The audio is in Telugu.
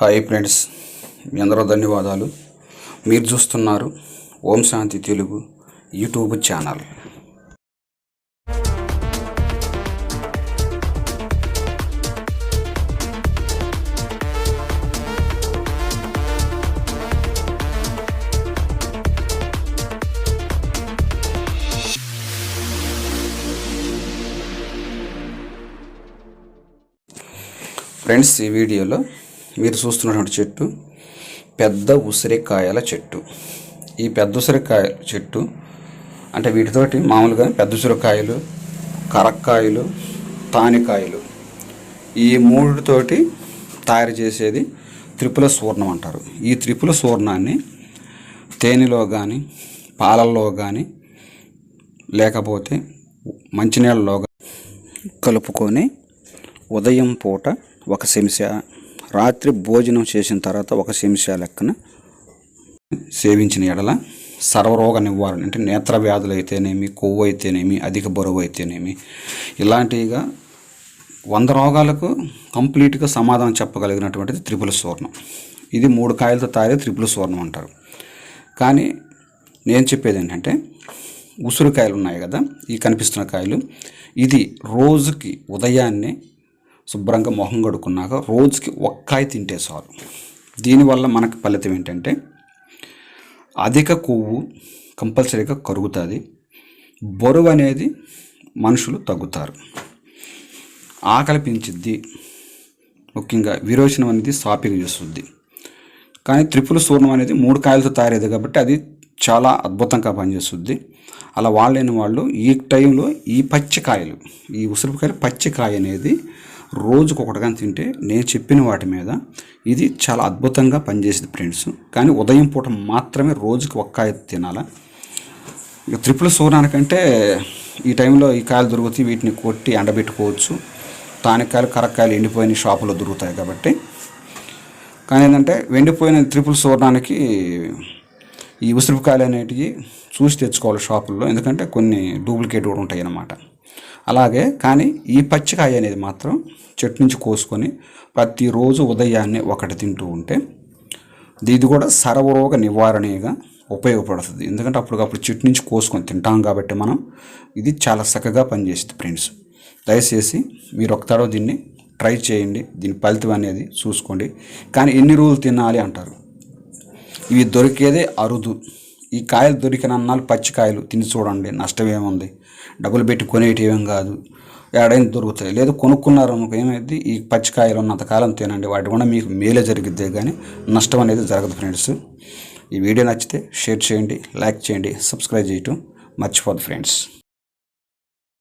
హాయ్ ఫ్రెండ్స్ మీ అందరూ ధన్యవాదాలు. మీరు చూస్తున్నారు Om Shanti Telugu YouTube channel. Friends ఈ వీడియోలో మీరు చూస్తున్నటువంటి చెట్టు పెద్ద ఉసిరికాయల చెట్టు. ఈ పెద్ద ఉసిరికాయ చెట్టు అంటే వీటితోటి మామూలుగా పెద్ద ఉసిరికాయలు కరక్కాయలు తానికాయలు ఈ మూడుతోటి తయారు చేసేది త్రిపుల సూర్ణం అంటారు. ఈ త్రిపుల సూర్ణాన్ని తేనెలో కానీ పాలల్లో కానీ లేకపోతే మంచినీళ్ళలో కలుపుకొని ఉదయం పూట ఒక చెంచా రాత్రి భోజనం చేసిన తర్వాత ఒక చెంచా లెక్కన సేవించిన ఎడల సర్వరోగ నివారణ అంటే నేత్ర వ్యాధులు అయితేనేమి కొవ్వు అయితేనేమి అధిక బరువు అయితేనేమి ఇలాంటివిగా వంద రోగాలకు కంప్లీట్గా సమాధానం చెప్పగలిగినటువంటిది త్రిపుల స్వర్ణం. ఇది మూడు కాయలతో తాగే త్రిపుల స్వర్ణం అంటారు. కానీ నేను చెప్పేది ఏంటంటే ఉసిరికాయలు ఉన్నాయి కదా ఈ కనిపిస్తున్న కాయలు. ఇది రోజుకి ఉదయాన్నే శుభ్రంగా మొహం కడుక్కున్నాక రోజుకి ఒక్కాయ తింటే చాలు. దీనివల్ల మనకు ఫలితం ఏంటంటే అధిక కొవ్వు కంపల్సరీగా కరుగుతుంది. బరువు అనేది మనుషులు తగ్గుతారు. ఆకలిపించిద్ది ముఖ్యంగా విరోచనం అనేది సాపిక చేస్తుంది. కానీ త్రిపుల సూర్ణం అనేది మూడు కాయలతో తయారైంది కాబట్టి అది చాలా అద్భుతంగా పనిచేస్తుంది. అలా వాళ్ళైన వాళ్ళు ఈ టైంలో ఈ పచ్చికాయలు ఈ ఉసిరికాయలు పచ్చికాయ అనేది రోజుకు ఒకటిగా తింటే నేను చెప్పిన వాటి మీద ఇది చాలా అద్భుతంగా పనిచేసింది ఫ్రెండ్స్. కానీ ఉదయం పూట మాత్రమే రోజుకి ఒక్క తినాలా? ఇక త్రిపుల సూర్యానికంటే ఈ టైంలో ఈ కాయలు దొరుకుతాయి వీటిని కొట్టి ఎండబెట్టుకోవచ్చు. తానికాయలు కరక్కాయలు ఎండిపోయిన షాపులో దొరుకుతాయి కాబట్టి. కానీ ఏంటంటే వెండిపోయిన త్రిపుల్ సువర్ణానికి ఈ ఉసిరికాయలు అనేటివి చూసి తెచ్చుకోవాలి షాపుల్లో. ఎందుకంటే కొన్ని డూప్లికేట్ కూడా ఉంటాయి అన్నమాట అలాగే కానీ ఈ పచ్చికాయ అనేది మాత్రం చెట్టు నుంచి కోసుకొని ప్రతిరోజు ఉదయాన్నే ఒకటి తింటూ ఉంటే ఇది కూడా సర్వరోగ నివారణగా ఉపయోగపడుతుంది. ఎందుకంటే అప్పటికప్పుడు చెట్టు నుంచి కోసుకొని తింటాం కాబట్టి మనం ఇది చాలా చక్కగా పనిచేస్తుంది ఫ్రెండ్స్. దయచేసి మీరు ఒక దీన్ని ట్రై చేయండి. దీని ఫలితం అనేది చూసుకోండి. కానీ ఎన్ని రోజులు తినాలి అంటారు? ఇవి దొరికేదే అరుదు. ఈ కాయలు దొరికిన అన్నాలు పచ్చికాయలు తిని చూడండి నష్టం ఏముంది డబ్బులు పెట్టి కొనేటివేం కాదు. ఎక్కడైనా దొరుకుతాయి. లేదు కొనుక్కున్నారు అనుకో ఏమైంది? ఈ పచ్చికాయలు ఉన్నంత కాలం తినండి. వాటి కూడా మీకు మేలే జరిగిద్దే కానీ నష్టం అనేది జరగదు ఫ్రెండ్స్. ఈ వీడియో నచ్చితే షేర్ చేయండి లైక్ చేయండి సబ్స్క్రైబ్ చేయటం మర్చిపోదు ఫ్రెండ్స్.